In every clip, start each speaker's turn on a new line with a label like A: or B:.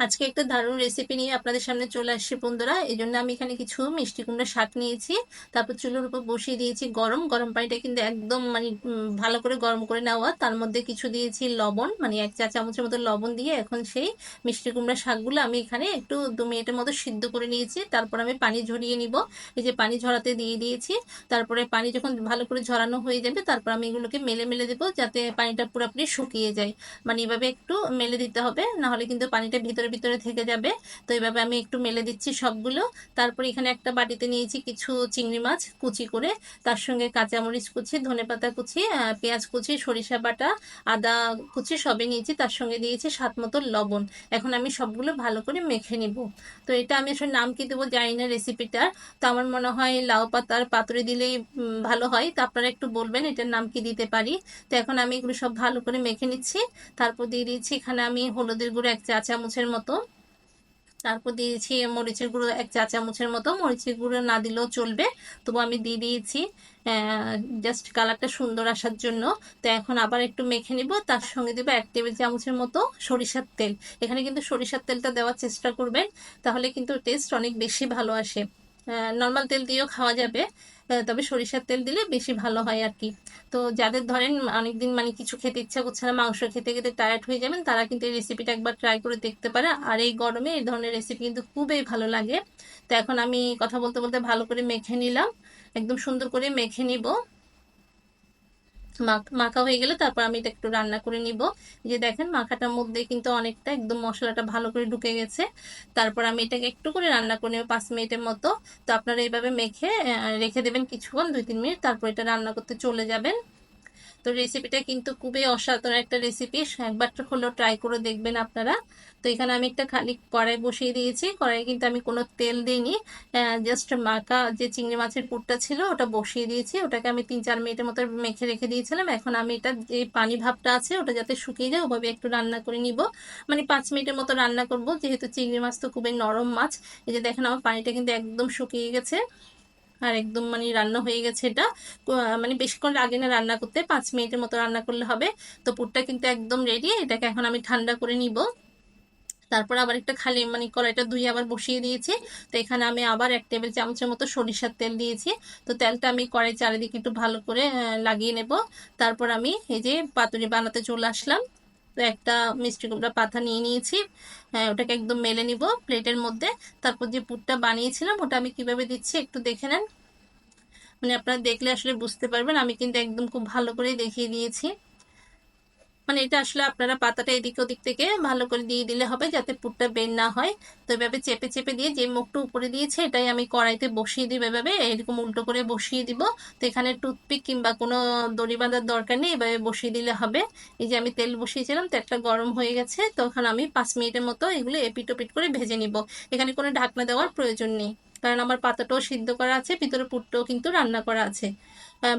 A: আজকে একটা দারুণ রেসিপি নিয়ে আপনাদের সামনে চলে আসছি বন্ধুরা। এই জন্য আমি এখানে কিছু মিষ্টি কুমড়া শাক নিয়েছি, তারপর চুলোর উপর বসিয়ে দিয়েছি গরম। গরম পানিটা কিন্তু একদম মানে ভালো করে গরম করে নেওয়া। তার মধ্যে কিছু দিয়েছি লবণ মানে এক চা চামচের মতো লবণ দিয়ে এখন সেই মিষ্টি কুমড়া শাকগুলো আমি এখানে একটু দু মিনিটের মতো সিদ্ধ করে নিয়েছি। তারপর আমি পানি ঝরিয়ে নিব। এই যে পানি ঝরাতে দিয়ে দিয়েছি। তারপরে পানি যখন ভালো করে ঝরানো হয়ে যাবে, তারপর আমি এগুলোকে মেলে মেলে দেবো যাতে পানিটা পুরোপুরি শুকিয়ে যায়। মানে এভাবে একটু মেলে দিতে হবে, নাহলে কিন্তু পানিটা ভিতরে ভিতরে ভিতরে থেকে যাবে। তো এইভাবে আমি একটু মেলে দিচ্ছি সবগুলো। তারপর এখানে একটা বাটিতে নিয়েছি কিছু চিংড়ি মাছ কুচি করে। তার সঙ্গে কাঁচামরিচ কুচি ধনেপাতা কুচি পেঁয়াজ কুচি, সরিষা বাটা, আদা কুচি সবই নিয়েছি। তার সঙ্গে দিয়েছি স্বাদ মতো লবণ। এখন আমি সবগুলো ভালো করে মেখে নিব। তো এটা আমি আসলে নাম কি দেবো জানি না রেসিপিটার তো আমার মনে হয় লাউ পাতার পাতুরি দিলেই ভালো হয়। তো আপনারা একটু বলবেন এটার নাম কি দিতে পারি। তো এখন আমি এগুলো সব ভালো করে মেখে নিচ্ছি। তারপর দিয়ে দিয়েছি এখানে আমি হলুদের গুঁড়ো এক চা চামচের মতো। তারপর দিয়েছি মরিচের গুঁড়ো, এক চা চামচের মতো। মরিচের গুঁড়ো না দিলেও চলবে। তবু আমি দিয়ে দিয়েছি জাস্ট কালারটা সুন্দর আসার জন্য। তো এখন আবার একটু মেখে নিব। তার সঙ্গে দেবো এক টেবিল চামচের মতো সরিষার তেল। এখানে কিন্তু সরিষার তেলটা দেওয়ার চেষ্টা করবেন, তাহলে কিন্তু টেস্ট অনেক বেশি ভালো আসে। নর্মাল তেল দিয়েও খাওয়া যাবে। তবে সরিষার তেল দিলে বেশি ভালো হয় আর কি। তো যাদের ধরেন অনেকদিন মানে কিছু খেতে ইচ্ছা করছে না, মাংস খেতে খেতে টায়ার্ড হয়ে যাবেন, তারা কিন্তু এই রেসিপিটা একবার ট্রাই করে দেখতে পারে। আর এই গরমে এই ধরনের রেসিপি কিন্তু খুবই ভালো লাগে। তো এখন আমি কথা বলতে বলতে ভালো করে মেখে নিলাম। একদম সুন্দর করে মেখে নিব। মাখ- হয়ে গেলে তারপর আমি এটা একটু রান্না করে নিব। যে দেখেন, মাখাটার মধ্যে কিন্তু অনেকটা একদম মশলাটা ভালো করে ঢুকে গেছে। তারপর আমি এটাকে একটু করে রান্না করে নেব পাঁচ মিনিটের মতো। তো আপনারা এইভাবে মেখে রেখে দেবেন কিছুক্ষণ দুই তিন মিনিট। তারপর এটা রান্না করতে চলে যাবেন। তো রেসিপিটা কিন্তু খুবই অসাধারণ একটা রেসিপি একবার হলেও ট্রাই করে দেখবেন আপনারা। তো এখানে আমি একটা খালি কড়াই বসিয়ে দিয়েছি। কড়াই কিন্তু আমি কোনো তেল দিইনি। জাস্ট মাখা যে চিংড়ি মাছের পুরটা ছিল, ওটা বসিয়ে দিয়েছি। ওটাকে আমি তিন চার মিনিটের মতো মেখে রেখে দিয়েছিলাম। এখন আমি এটা যে পানি ভাবটা আছে, ওটা যাতে শুকিয়ে যায়, ওভাবে একটু রান্না করে নিব। মানে পাঁচ মিনিটের মতো রান্না করব। যেহেতু চিংড়ি মাছ তো খুবই নরম মাছ। এই যে দেখেন, আমার পানিটা কিন্তু একদম শুকিয়ে গেছে। আর একদম মানে রান্না হয়ে গেছে এটা। মানে বেশিক্ষণ লাগে না রান্না করতে, পাঁচ মিনিটের মতো রান্না করলে হবে। তো পুরটা কিন্তু একদম রেডি এটাকে এখন আমি ঠান্ডা করে নিব। তারপর আবার একটা খালি মানে কড়াইটা ধুয়ে আবার বসিয়ে দিয়েছি। তো এখানে আমি আবার এক টেবিল চামচের মতো সরিষার তেল দিয়েছি। তো তেলটা আমি কড়াই চারিদিকে একটু ভালো করে লাগিয়ে নেব। তারপর আমি এই যে পাতুরি বানাতে চলে আসলাম। তো একটা মিষ্টি কুমড়া পাতা নিয়ে নিয়েছি। হ্যাঁ ওটাকে একদম মেলে নিব প্লেটের মধ্যে। তারপর যে পুরটা বানিয়েছিলাম, ওটা আমি কীভাবে দিচ্ছি একটু দেখে নেন। মানে আপনারা দেখলে আসলে বুঝতে পারবেন, আমি কিন্তু একদম খুব ভালো করে দেখিয়ে দিয়েছি। মানে এটা আসলে আপনারা পাতাটা এদিক ওদিক থেকে ভালো করে দিয়ে দিলে হবে যাতে পুরটা বের না হয়। তো এভাবে চেপে চেপে দিয়ে যে মুখটা উপরে দিয়েছে, এটাই আমি কড়াইতে বসিয়ে দিব এভাবে। এরকম উল্টো করে বসিয়ে দিব। তো এখানে টুথপিক কিংবা কোনো দড়ি বাঁধার দরকার নেই, এভাবে বসিয়ে দিলে হবে। এই যে আমি তেল বসিয়েছিলাম তেলটা গরম হয়ে গেছে। তখন আমি পাঁচ মিনিটের মতো এগুলো এপিট ওপিট করে ভেজে নিব। এখানে কোনো ঢাকনা দেওয়ার প্রয়োজন নেই। কারণ আমার পাতাটাও সিদ্ধ করা আছে, ভিতরে পুরটাও কিন্তু রান্না করা আছে।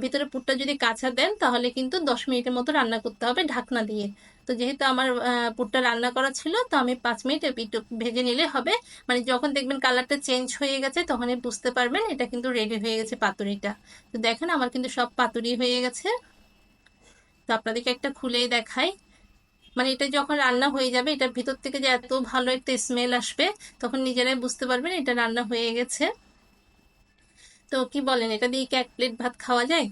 A: ভিতরে পুরটা যদি কাঁচা দেন, তাহলে কিন্তু দশ মিনিটের মতো রান্না করতে হবে ঢাকনা দিয়ে। তো যেহেতু আমার পুরটা রান্না করা ছিল, তো আমি পাঁচ মিনিট এপিট ভেজে নিলে হবে। মানে যখন দেখবেন কালারটা চেঞ্জ হয়ে গেছে, তখনই বুঝতে পারবেন এটা কিন্তু রেডি হয়ে গেছে পাতুরিটা। তো দেখেন আমার কিন্তু সব পাতুরি হয়ে গেছে। তো আপনাদেরকে একটা খুলেই দেখাই। মানে এটা যখন রান্না হয়ে যাবে, এটার ভিতর থেকে যে এত ভালো একটা স্মেল আসবে, তখন নিজেরাই বুঝতে পারবেন এটা রান্না হয়ে গেছে। তো কি বলেন, এটা দিয়ে কি এক প্লেট ভাত খাওয়া যায়?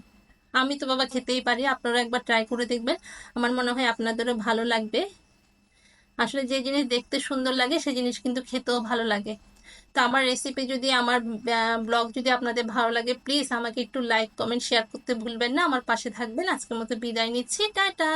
A: আমি তো বাবা খেতেই পারি আপনারা একবার ট্রাই করে দেখবেন। আমার মনে হয় আপনাদেরও ভালো লাগবে। আসলে যে জিনিস দেখতে সুন্দর লাগে সেই জিনিস কিন্তু খেতেও ভালো লাগে। তো আমার রেসিপি যদি আমার ব্লগ যদি আপনাদের ভালো লাগে প্লিজ আমাকে একটু লাইক কমেন্ট শেয়ার করতে ভুলবেন না। আমার পাশে থাকবেন। আজকের মতো বিদায় নিচ্ছি। টাটা!